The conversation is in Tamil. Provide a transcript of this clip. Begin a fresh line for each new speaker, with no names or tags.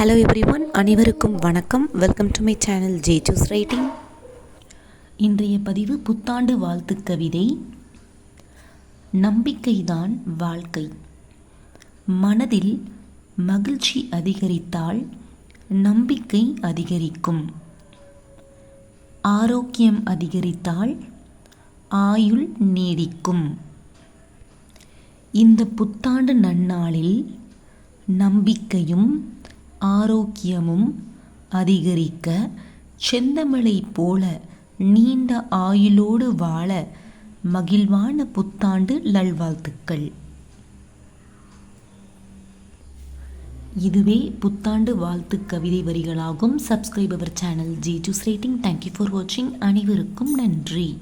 ஹலோ எவ்ரி ஒன் அனைவருக்கும் வணக்கம். Welcome to my channel J juice writing இன்றைய பதிவு புத்தாண்டு வாழ்த்து கவிதை நம்பிக்கைதான் வாழ்க்கை. மனதில் மகிழ்ச்சி அதிகரித்தால் நம்பிக்கை அதிகரிக்கும். ஆரோக்கியம் அதிகரித்தால் ஆயுள் நீடிக்கும். இந்த புத்தாண்டு நன்னாளில் நம்பிக்கையும் ஆரோக்கியமும் அதிகரிக்க செந்தமிழை போல நீண்ட ஆயுளோடு வாழ மகிழ்வான புத்தாண்டு நல்வாழ்த்துக்கள். இதுவே புத்தாண்டு வாழ்த்து கவிதை வரிகளாகும். Subscribe our channel G juice rating thank you for வாட்சிங் அனைவருக்கும் நன்றி.